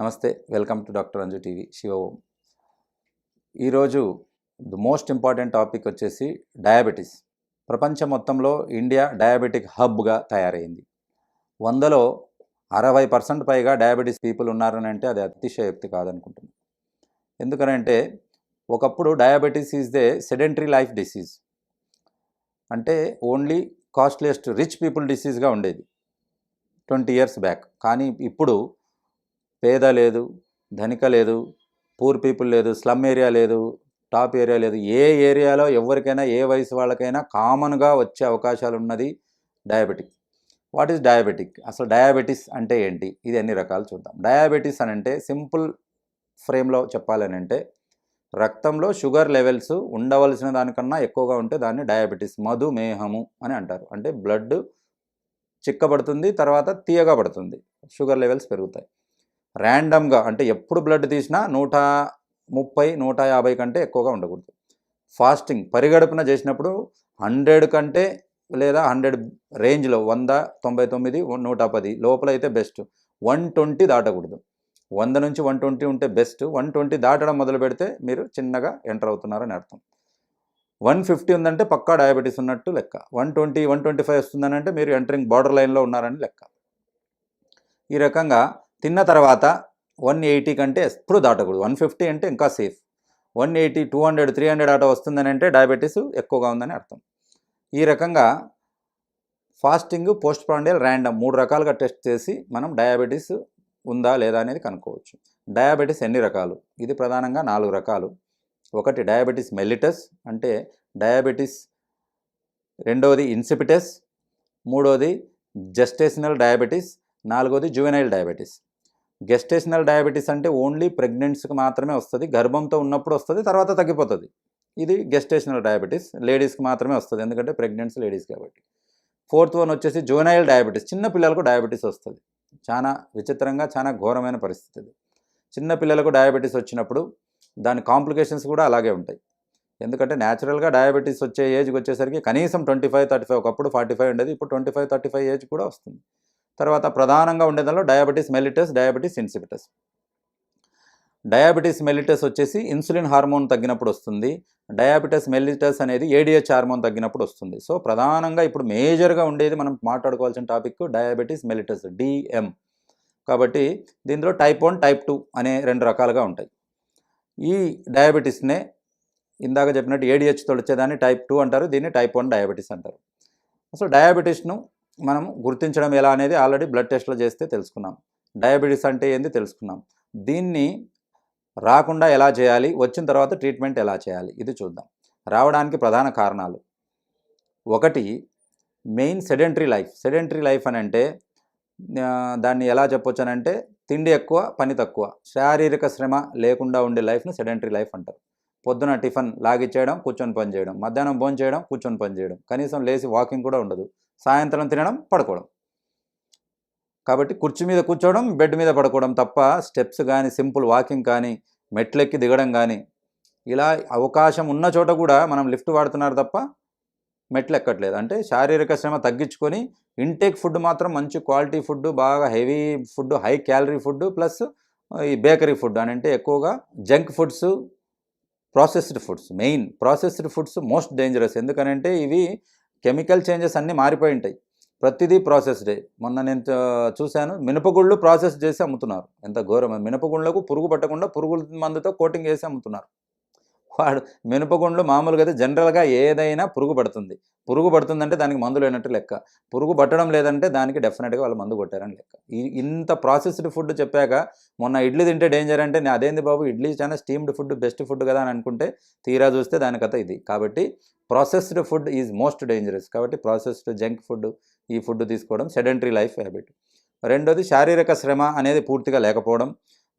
నమస్తే welcome to doctor Anju TV Shiva Om. ఈరోజు the most important topic వచ్చేసి diabetes. ప్రపంచం మొత్తంలో ఇండియా డయాబెటిక్ హబ్గా తయారైంది. వందలో అరవై పర్సెంట్ పైగా డయాబెటీస్ పీపుల్ ఉన్నారని అంటే అది అతిశయోక్తి కాదనుకుంటున్నాను ఎందుకనంటే ఒకప్పుడు diabetes is the sedentary life disease. అంటే ఓన్లీ కాస్ట్లెస్ట్ రిచ్ పీపుల్ డిసీజ్గా ఉండేది. Twenty years back. కానీ ఇప్పుడు పేద లేదు ధనిక లేదు పూర్ పీపుల్ లేదు స్లమ్ ఏరియా లేదు టాప్ ఏరియా లేదు. ఏ ఏరియాలో ఎవరికైనా ఏ వయసు వాళ్ళకైనా కామన్గా వచ్చే అవకాశాలు ఉన్నది డయాబెటిక్. What is diabetic? అసలు డయాబెటీస్ అంటే ఏంటి? ఇది అన్ని రకాలు చూద్దాం. డయాబెటీస్ అని అంటే సింపుల్ ఫ్రేమ్లో చెప్పాలని అంటే రక్తంలో షుగర్ లెవెల్స్ ఉండవలసిన దానికన్నా ఎక్కువగా ఉంటే దాన్ని డయాబెటీస్ మధుమేహము అని అంటారు. అంటే బ్లడ్ చిక్కబడుతుంది తర్వాత తీయగా పడుతుంది. షుగర్ లెవెల్స్ పెరుగుతాయి. ర్యాండమ్గా అంటే ఎప్పుడు బ్లడ్ తీసినా నూట ముప్పై నూట యాభై కంటే ఎక్కువగా ఉండకూడదు. ఫాస్టింగ్ పరిగడుపున చేసినప్పుడు హండ్రెడ్ కంటే లేదా హండ్రెడ్ రేంజ్లో వంద తొంభై తొమ్మిది నూట పది లోపల అయితే బెస్ట్. వన్ ట్వంటీ దాటకూడదు. వంద నుంచి వన్ ట్వంటీ ఉంటే బెస్ట్. వన్ ట్వంటీ దాటడం మొదలు పెడితే మీరు చిన్నగా ఎంటర్ అవుతున్నారని అర్థం. వన్ ఫిఫ్టీ ఉందంటే పక్కా డయాబెటీస్ ఉన్నట్టు లెక్క. One twenty one twenty five వస్తుందని అంటే మీరు ఎంటరింగ్ బార్డర్ లైన్లో ఉన్నారని లెక్క. ఈ రకంగా తిన్న తర్వాత వన్ ఎయిటీ కంటే ఎప్పుడు దాటకూడదు. వన్ ఫిఫ్టీ అంటే ఇంకా safe one eighty two hundred three hundred ఆట వస్తుందని అంటే డయాబెటీస్ ఎక్కువగా ఉందని అర్థం. ఈ రకంగా ఫాస్టింగ్ పోస్ట్ ప్రాండియల్ ర్యాండమ్ మూడు రకాలుగా టెస్ట్ చేసి మనం డయాబెటీస్ ఉందా లేదా అనేది కనుక్కోవచ్చు. డయాబెటీస్ ఎన్ని రకాలు? ఇది ప్రధానంగా నాలుగు రకాలు. ఒకటి డయాబెటీస్ మెల్లిటస్ అంటే డయాబెటీస్ రెండవది ఇన్సిపిటస్ మూడవది జస్టేషనల్ డయాబెటీస్ నాలుగోది జువెనైల్ డయాబెటీస్ గెస్టేషనల్ డయాబెటీస్ అంటే ఓన్లీ ప్రెగ్నెంట్స్కి మాత్రమే వస్తుంది. గర్భంతో ఉన్నప్పుడు వస్తుంది తర్వాత తగ్గిపోతుంది. ఇది గెస్టేషనల్ డయాబెటీస్ లేడీస్కి మాత్రమే వస్తుంది. ఎందుకంటే ప్రెగ్నెంట్స్ లేడీస్ కాబట్టి. ఫోర్త్ వన్ వచ్చేసి జువెనైల్ డయాబెటీస్ చిన్న పిల్లలకు డయాబెటీస్ వస్తుంది. చాలా విచిత్రంగా చాలా ఘోరమైన పరిస్థితి ఇది. చిన్న పిల్లలకు డయాబెటీస్ వచ్చినప్పుడు దాని కాంప్లికేషన్స్ కూడా అలాగే ఉంటాయి. ఎందుకంటే న్యాచురల్గా డయాబెటీస్ వచ్చే ఏజ్కి వచ్చేసరికి కనీసం ట్వంటీ ఫైవ్ థర్టీ ఫైవ్ ఒకప్పుడు ఫార్టీ ఫైవ్ ఉండేది. ఇప్పుడు twenty five thirty five age కూడా వస్తుంది. తర్వాత ప్రధానంగా ఉండేదానిలో diabetes mellitus diabetes insipidus diabetes mellitus వచ్చేసి ఇన్సులిన్ హార్మోన్ తగ్గినప్పుడు వస్తుంది. డయాబెటీస్ మెలిటస్ అనేది ఏడిహెచ్ హార్మోన్ తగ్గినప్పుడు వస్తుంది. సో ప్రధానంగా ఇప్పుడు మేజర్గా ఉండేది మనం మాట్లాడుకోవాల్సిన టాపిక్ డయాబెటీస్ మెలిటస్ డిఎం కాబట్టి దీంట్లో టైప్ వన్ టైప్ టూ అనే రెండు రకాలుగా ఉంటాయి. ఈ డయాబెటీస్నే ఇందాక చెప్పినట్టు ఏడిహెచ్తో వచ్చేదాన్ని టైప్ టూ అంటారు. దీన్ని టైప్ వన్ డయాబెటీస్ అంటారు. అసలు డయాబెటీస్ను మనం గుర్తించడం ఎలా అనేది ఆల్రెడీ బ్లడ్ టెస్ట్లో చేస్తే తెలుసుకున్నాం. డయాబెటీస్ అంటే ఏంది తెలుసుకున్నాం. దీన్ని రాకుండా ఎలా చేయాలి? వచ్చిన తర్వాత ట్రీట్మెంట్ ఎలా చేయాలి? ఇది చూద్దాం. రావడానికి ప్రధాన కారణాలు. ఒకటి main sedentary life. Sedentary life అని అంటే దాన్ని ఎలా చెప్పొచ్చు అని అంటే తిండి ఎక్కువ పని తక్కువ. శారీరక శ్రమ లేకుండా ఉండే లైఫ్ను సెడెంటరీ లైఫ్ అంటారు. పొద్దున టిఫిన్ లాగిచ్చేయడం కూర్చొని పని చేయడం. మధ్యాహ్నం భోజనం చేయడం కూర్చొని పని చేయడం. కనీసం లేచి వాకింగ్ కూడా ఉండదు. సాయంత్రం తినడం పడుకోవడం. కాబట్టి కుర్చీ మీద కూర్చోవడం బెడ్ మీద పడుకోవడం తప్ప స్టెప్స్ కానీ సింపుల్ వాకింగ్ కానీ మెట్లెక్కి దిగడం కానీ ఇలా అవకాశం ఉన్న చోట కూడా మనం లిఫ్ట్ వాడుతున్నారు తప్ప మెట్లు ఎక్కట్లేదు అంటే శారీరక శ్రమ తగ్గించుకొని ఇంటేక్ ఫుడ్ మాత్రం మంచి క్వాలిటీ ఫుడ్ బాగా heavy food high calorie food plus ఈ బేకరీ ఫుడ్ అని అంటే ఎక్కువగా junk foods processed foods main processed foods most dangerous ఎందుకనంటే ఇవి కెమికల్ చేంజెస్ అన్నీ మారిపోయి ఉంటాయి. ప్రతిదీ ప్రాసెస్డే మొన్న నేను చూశాను మినపగుళ్ళు ప్రాసెస్ చేసి అమ్ముతున్నారు. ఎంత ఘోరమైన మినపగుళ్ళకు పురుగు పట్టకుండా పురుగుల మందుతో కోటింగ్ వేసి అమ్ముతున్నారు. వాడు మినపగుండ్లు మామూలుగా అయితే జనరల్గా ఏదైనా పురుగు పడుతుంది. పురుగు పడుతుందంటే దానికి మందు లేనట్టు లెక్క. పురుగు పట్టడం లేదంటే దానికి డెఫినెట్గా వాళ్ళు మందు కొట్టారని లెక్క. ఇంత ప్రాసెస్డ్ ఫుడ్ చెప్పాక మొన్న ఇడ్లీ తింటే డేంజర్ అంటే నేను అదేంది బాబు? ఇడ్లీ చాలా స్టీమ్డ్ ఫుడ్ బెస్ట్ ఫుడ్ కదా అని అనుకుంటే తీరా చూస్తే దాని కథ ఇది. కాబట్టి processed food is most dangerous. కాబట్టి ప్రాసెస్డ్ జంక్ ఫుడ్ ఈ ఫుడ్ తీసుకోవడం సెడెంటరీ లైఫ్ హ్యాబిట్. రెండోది శారీరక శ్రమ అనేది పూర్తిగా లేకపోవడం.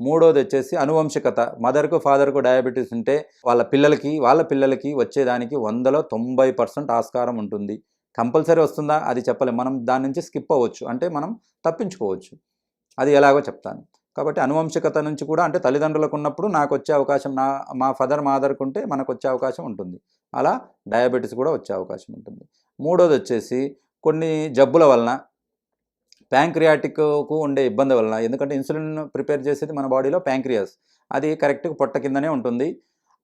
మూడోది వచ్చేసి అనువంశికత. మదర్కు ఫాదర్కు డయాబెటీస్ ఉంటే వాళ్ళ పిల్లలకి వాళ్ళ పిల్లలకి వచ్చేదానికి వందలో తొంభై పర్సెంట్ ఆస్కారం ఉంటుంది. కంపల్సరీ వస్తుందా? అది చెప్పలేం. మనం దాని నుంచి స్కిప్ అవ్వచ్చు. అంటే మనం తప్పించుకోవచ్చు. అది ఎలాగో చెప్తాను. కాబట్టి అనువంశికత నుంచి కూడా అంటే తల్లిదండ్రులకు ఉన్నప్పుడు నాకు వచ్చే అవకాశం నా మా ఫదర్ మాదర్కు ఉంటే మనకు వచ్చే అవకాశం ఉంటుంది. అలా డయాబెటీస్ కూడా వచ్చే అవకాశం ఉంటుంది. మూడోది వచ్చేసి కొన్ని జబ్బుల వలన ప్యాంక్రియాటిక్కు ఉండే ఇబ్బంది వలన ఎందుకంటే ఇన్సులిన్ ప్రిపేర్ చేసేది మన బాడీలో ప్యాంక్రియాస్. అది కరెక్ట్గా పొట్ట కిందనే ఉంటుంది.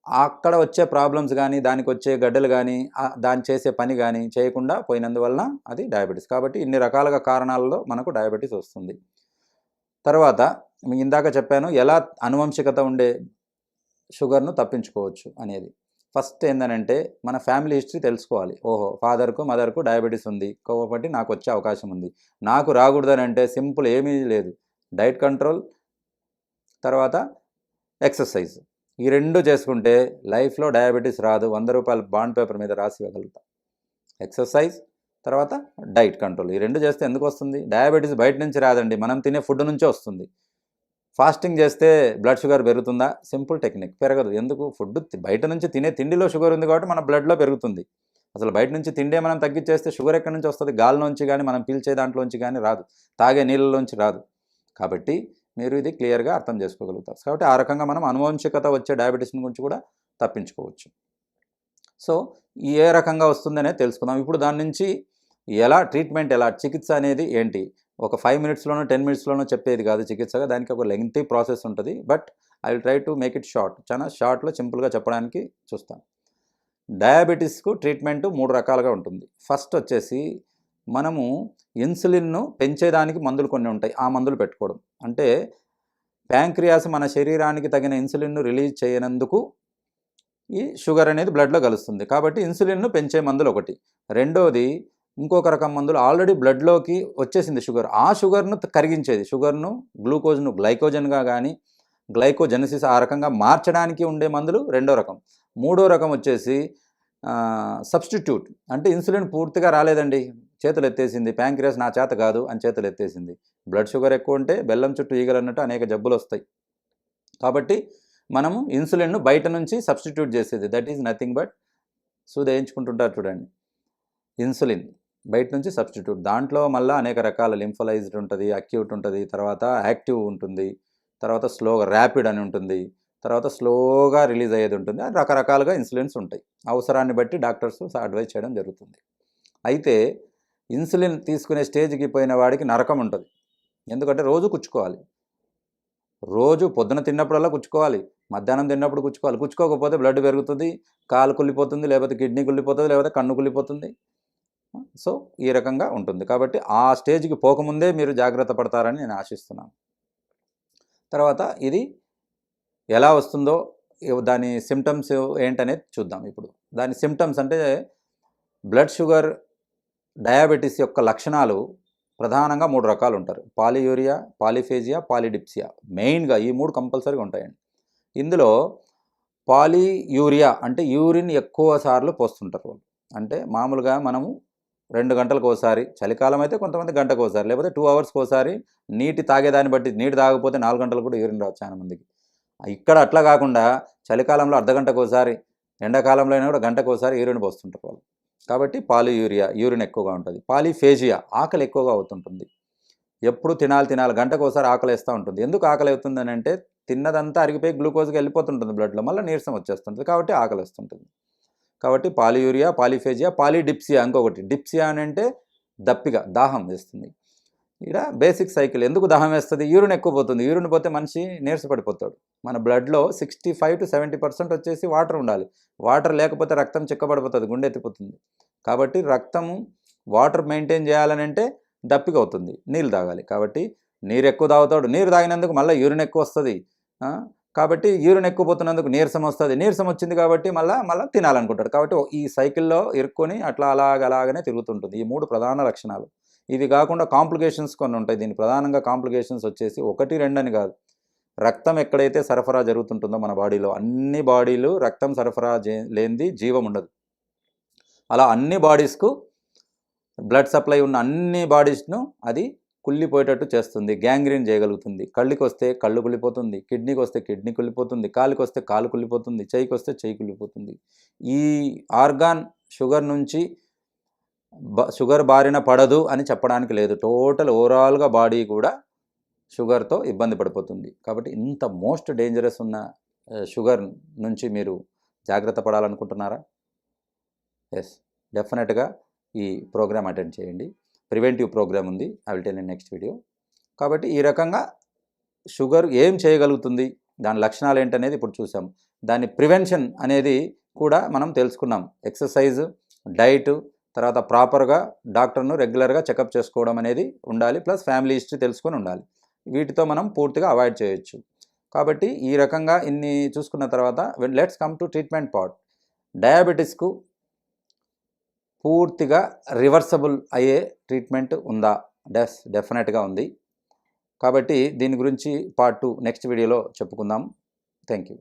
అక్కడ వచ్చే ప్రాబ్లమ్స్ కానీ దానికి వచ్చే గడ్డలు కానీ దాన్ని చేసే పని కానీ చేయకుండా పోయినందువలన అది డయాబెటీస్. కాబట్టి ఇన్ని రకాలుగా కారణాలలో మనకు డయాబెటీస్ వస్తుంది. తర్వాత ఇందాక చెప్పాను ఎలా అనువంశికత ఉండే షుగర్ను తప్పించుకోవచ్చు అనేది. ఫస్ట్ ఏంటంటే మన ఫ్యామిలీ హిస్టరీ తెలుసుకోవాలి. ఓహో ఫాదర్కు మదర్కు డయాబెటీస్ ఉంది. కాబట్టి నాకు వచ్చే అవకాశం ఉంది. నాకు రాకూడదని అంటే సింపుల్ ఏమీ లేదు. డైట్ కంట్రోల్ తర్వాత ఎక్సర్సైజ్. ఈ రెండు చేసుకుంటే లైఫ్లో డయాబెటీస్ రాదు. వంద రూపాయల బాండ్ పేపర్ మీద రాసి ఇవ్వగలుగుతాం. ఎక్సర్సైజ్ తర్వాత డైట్ కంట్రోల్. ఈ రెండు చేస్తే ఎందుకు వస్తుంది? డయాబెటీస్ బయట నుంచి రాదండి. మనం తినే ఫుడ్ నుంచే వస్తుంది. ఫాస్టింగ్ చేస్తే బ్లడ్ షుగర్ పెరుగుతుందా? Simple technique. పెరగదు. ఎందుకు? ఫుడ్ బయట నుంచి తినే తిండిలో షుగర్ ఉంది కాబట్టి మన బ్లడ్లో పెరుగుతుంది. అసలు బయట నుంచి తిండే మనం తగ్గించేస్తే షుగర్ ఎక్కడి నుంచి వస్తుంది? గాలిలోంచి కానీ మనం పీల్చే దాంట్లోంచి కానీ రాదు. తాగే నీళ్ళలోంచి రాదు. కాబట్టి మీరు ఇది క్లియర్గా అర్థం చేసుకోగలుగుతారు. కాబట్టి ఆ రకంగా మనం అనువంశికత వచ్చే డయాబెటీస్ గురించి కూడా తప్పించుకోవచ్చు. సో ఏ రకంగా వస్తుందనే తెలుసుకుందాం. ఇప్పుడు దాని నుంచి ఎలా ట్రీట్మెంట్ ఎలా చికిత్స అనేది ఏంటి? ఒక ఫైవ్ మినిట్స్లోనో టెన్ మినిట్స్లోనో చెప్పేది కాదు చికిత్సగా. దానికి ఒక లెంగ్తీ ప్రాసెస్ ఉంటుంది. But I will try to make it short చాలా షార్ట్లో సింపుల్గా చెప్పడానికి చూస్తాను. డయాబెటీస్కు ట్రీట్మెంట్ మూడు రకాలుగా ఉంటుంది. ఫస్ట్ వచ్చేసి మనము ఇన్సులిన్ను పెంచేదానికి మందులు కొన్ని ఉంటాయి. ఆ మందులు పెట్టుకోవడం. అంటే ప్యాంక్రియాస్ మన శరీరానికి తగిన ఇన్సులిన్ను రిలీజ్ చేయనందుకు ఈ షుగర్ అనేది బ్లడ్లో కలుస్తుంది. కాబట్టి ఇన్సులిన్ను పెంచే మందులు ఒకటి. రెండోది ఇంకొక రకం మందులు ఆల్రెడీ బ్లడ్లోకి వచ్చేసింది షుగర్ ఆ షుగర్ను కరిగించేది. షుగర్ను గ్లూకోజ్ను గ్లైకోజన్గా కానీ గ్లైకోజెనసిస్ ఆ రకంగా మార్చడానికి ఉండే మందులు రెండో రకం. మూడో రకం వచ్చేసి సబ్స్టిట్యూట్ అంటే ఇన్సులిన్ పూర్తిగా రాలేదండి. చేతులు ఎత్తేసింది. ప్యాంక్రియాస్ నా చేత కాదు అని చేతులు ఎత్తేసింది. బ్లడ్ షుగర్ ఎక్కువ ఉంటే బెల్లం చుట్టూ ఈగలు అన్నట్టు అనేక జబ్బులు వస్తాయి. కాబట్టి మనము ఇన్సులిన్ను బయట నుంచి సబ్స్టిట్యూట్ చేసేది. దట్ ఈజ్ నథింగ్ బట్ సూది వేయించుకుంటుంటారు చూడండి. ఇన్సులిన్ బయట నుంచి సబ్స్టిట్యూట్ దాంట్లో మళ్ళీ అనేక రకాల లింఫలైజ్డ్ ఉంటుంది అక్యూట్ ఉంటుంది తర్వాత యాక్టివ్ ఉంటుంది తర్వాత స్లోగా ర్యాపిడ్ అని ఉంటుంది తర్వాత స్లోగా రిలీజ్ అయ్యేది ఉంటుంది. రకరకాలుగా ఇన్సులిన్స్ ఉంటాయి. అవసరాన్ని బట్టి డాక్టర్స్ అడ్వైజ్ చేయడం జరుగుతుంది. అయితే ఇన్సులిన్ తీసుకునే స్టేజ్కి పోయిన వాడికి నరకం ఉంటుంది. ఎందుకంటే రోజు కుచ్చుకోవాలి. రోజు పొద్దున తిన్నప్పుడల్లా కుచ్చుకోవాలి. మధ్యాహ్నం తిన్నప్పుడు కుచ్చుకోవాలి. కుచ్చుకోకపోతే బ్లడ్ పెరుగుతుంది కాలు కుళ్ళిపోతుంది లేకపోతే కిడ్నీ కుళ్ళిపోతుంది లేకపోతే కన్ను కుళ్ళిపోతుంది. సో ఈ రకంగా ఉంటుంది. కాబట్టి ఆ స్టేజ్కి పోకముందే మీరు జాగ్రత్త పడతారని నేను ఆశిస్తున్నాను. తర్వాత ఇది ఎలా వస్తుందో దాని సిమ్టమ్స్ ఏంటనేది చూద్దాం ఇప్పుడు. దాని సిమ్టమ్స్ అంటే బ్లడ్ షుగర్ డయాబెటీస్ యొక్క లక్షణాలు ప్రధానంగా మూడు రకాలు ఉంటారు పాలియూరియా పాలిఫేజియా పాలిడిప్సియా. మెయిన్గా ఈ మూడు కంపల్సరీగా ఉంటాయండి. ఇందులో పాలియూరియా అంటే యూరిన్ ఎక్కువ సార్లు పోస్తుంటారు వాళ్ళు. అంటే మామూలుగా మనము రెండు గంటలకు ఒకసారి చలికాలం అయితే కొంతమంది గంటకు ఒకసారి లేకపోతే టూ అవర్స్కి ఒకసారి నీటి తాగేదాన్ని బట్టి నీటి తాగకపోతే నాలుగు గంటలు కూడా యూరిన్ రావచ్చు చాలా మందికి. ఇక్కడ అట్లా కాకుండా చలికాలంలో అర్ధ గంటకు ఒకసారి ఎండాకాలంలో అయినా కూడా గంటకు ఒకసారి యూరిన్ పోస్తుంటారు వాళ్ళు. కాబట్టి పాలియూరియా యూరిన్ ఎక్కువగా ఉంటుంది. పాలిఫేజియా ఆకలి ఎక్కువగా అవుతుంటుంది. ఎప్పుడు తినాలి తినాలి గంటకు ఒకసారి ఆకలి వేస్తూ ఉంటుంది. ఎందుకు ఆకలి అవుతుందని అంటే తిన్నదంతా అరిగిపోయి గ్లూకోజ్కి వెళ్ళిపోతుంటుంది బ్లడ్లో మళ్ళీ నీరసం వచ్చేస్తుంటుంది కాబట్టి ఆకలి వస్తుంటుంది. కాబట్టి పాలియూరియా పాలిఫేజియా పాలిడిప్సియా ఇంకొకటి. డిప్సియా అని అంటే దప్పిగా దాహం వేస్తుంది. ఇక్కడ బేసిక్ సైకిల్. ఎందుకు దాహం వేస్తుంది? యూరిన్ ఎక్కువ పోతుంది. యూరిన్ పోతే మనిషి నీరసపడిపోతాడు మన బ్లడ్లో sixty five to seventy percent వచ్చేసి వాటర్ ఉండాలి. వాటర్ లేకపోతే రక్తం చిక్కబడిపోతుంది గుండె ఎత్తిపోతుంది. కాబట్టి రక్తము వాటర్ మెయింటైన్ చేయాలని అంటే దప్పిక అవుతుంది. నీళ్ళు తాగాలి. కాబట్టి నీరు ఎక్కువ తాగుతాడు. నీరు తాగినందుకు మళ్ళీ యూరిన్ ఎక్కువ వస్తుంది. కాబట్టి యూరిన్ ఎక్కువపోతున్నందుకు నీరసం వస్తుంది. నీరసం వచ్చింది కాబట్టి మళ్ళీ మళ్ళీ తినాలనుకుంటాడు. కాబట్టి ఈ సైకిల్లో ఇరుక్కొని అట్లా అలాగ అలాగనే తిరుగుతుంటుంది. ఈ మూడు ప్రధాన లక్షణాలు. ఇవి కాకుండా కాంప్లికేషన్స్ కొన్ని ఉంటాయి. దీని ప్రధానంగా కాంప్లికేషన్స్ వచ్చేసి ఒకటి రెండు అని కాదు. రక్తం ఎక్కడైతే సరఫరా జరుగుతుంటుందో మన బాడీలో అన్ని బాడీలు రక్తం సరఫరా లేనిది జీవం ఉండదు. అలా అన్ని బాడీస్కు బ్లడ్ సప్లై ఉన్న అన్ని బాడీస్ను అది కుళ్ళిపోయేటట్టు చేస్తుంది గ్యాంగ్రీన్ చేయగలుగుతుంది. కళ్ళుకి వస్తే కళ్ళు కుళ్ళిపోతుంది కిడ్నీకి వస్తే కిడ్నీ కుళ్ళిపోతుంది కాలుకి వస్తే కాలు కుళ్ళిపోతుంది చెయ్యికి వస్తే చెయ్యి కుళ్ళిపోతుంది. ఈ ఆర్గాన్ షుగర్ నుంచి షుగర్ బారిన పడదు అని చెప్పడానికి లేదు. టోటల్ ఓవరాల్గా బాడీ కూడా షుగర్తో ఇబ్బంది పడిపోతుంది. కాబట్టి ఇంత మోస్ట్ డేంజరస్ ఉన్న షుగర్ నుంచి మీరు జాగ్రత్త పడాలనుకుంటున్నారా? ఎస్ డెఫినెట్గా ఈ ప్రోగ్రామ్ అటెండ్ చేయండి. ప్రివెంటివ్ ప్రోగ్రామ్ ఉంది. I will tell in next video. కాబట్టి ఈ రకంగా షుగర్ ఏం చేయగలుగుతుంది? దాని లక్షణాలు ఏంటనేది ఇప్పుడు చూసాం. దాని ప్రివెన్షన్ అనేది కూడా మనం తెలుసుకున్నాం. ఎక్సర్సైజ్ డైట్ తర్వాత ప్రాపర్గా డాక్టర్ను రెగ్యులర్గా చెకప్ చేసుకోవడం అనేది ఉండాలి. ప్లస్ ఫ్యామిలీ హిస్టరీ తెలుసుకొని ఉండాలి. వీటితో మనం పూర్తిగా అవాయిడ్ చేయొచ్చు. కాబట్టి ఈ రకంగా ఇన్ని చూసుకున్న తర్వాత let's come to treatment part. డయాబెటీస్కు పూర్తిగా రివర్సబుల్ అయ్యే ట్రీట్మెంట్ ఉందా? డెస్ డెఫినెట్గా ఉంది. కాబట్టి దీని గురించి పార్ట్ టూ నెక్స్ట్ వీడియోలో చెప్పుకుందాం. Thank you